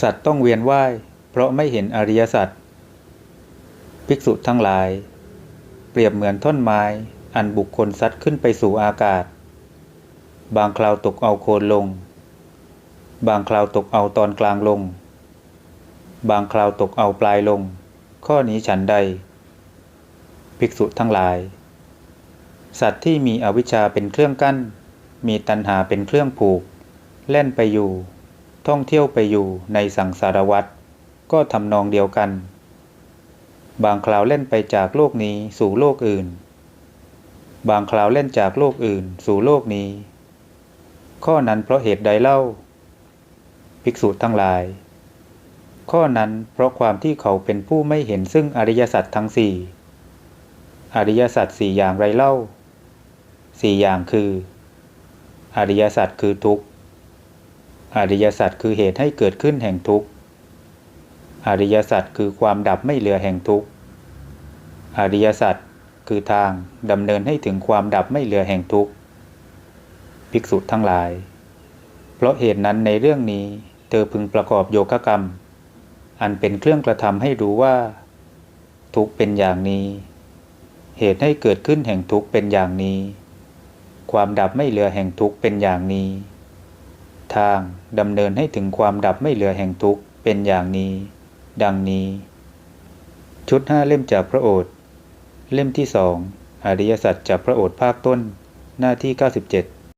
สัตว์ต้องเวียนว่าย เพราะไม่เห็นอริยสัจภิกษุทั้งหลาย เปรียบเหมือนท่อนไม้ อันบุคคลซัดขึ้นไปสู่อากาศ บางคราวตกเอาโคนลง บางคราวตกเอาตอนกลางลง บางคราวตกเอาปลายลง ข้อนี้ฉันใด ภิกษุทั้งหลาย สัตว์ที่มีอวิชชาเป็นเครื่องกั้น มีตัณหาเป็นเครื่องผูกเล่นไปอยู่ ท่องเที่ยวไปอยู่ในสังสารวัฏก็ทำนองเดียวกัน บางคราวเล่นไปจากโลกนี้สู่โลกอื่น บางคราวเล่นจากโลกอื่นสู่โลกนี้ ข้อนั้นเพราะเหตุใดเล่า ภิกษุทั้งหลาย ข้อนั้นเพราะความที่เขาเป็นผู้ไม่เห็นซึ่งอริยสัจทั้งสี่อริยสัจสี่อย่างไรเล่าสี่อย่างคือ อริยสัจคือทุกข์ อริยสัจคือเหตุให้เกิดขึ้นแห่งทุกข์ อริยสัจคือความดับไม่เหลือแห่งทุกข์ อริยสัจคือทางดำเนินให้ถึงความดับไม่เหลือแห่งทุกข์ ภิกษุทั้งหลาย เพราะเหตุนั้นในเรื่องนี้เธอพึงประกอบโยคะกรรม อันเป็นเครื่องกระทำให้รู้ว่า ทุกข์เป็นอย่างนี้ เหตุให้เกิดขึ้นแห่งทุกข์เป็นอย่างนี้ ความดับไม่เหลือแห่งทุกข์เป็นอย่างนี้ ทางดำเนินให้ถึงความดับไม่เหลือแห่งทุกข์เป็นอย่างนี้ ดังนี้ ชุดห้าเล่มจากพระโอษฐ์เล่มที่สองอริยสัจจากพระโอษฐ์ภาคต้น หน้าที่ 97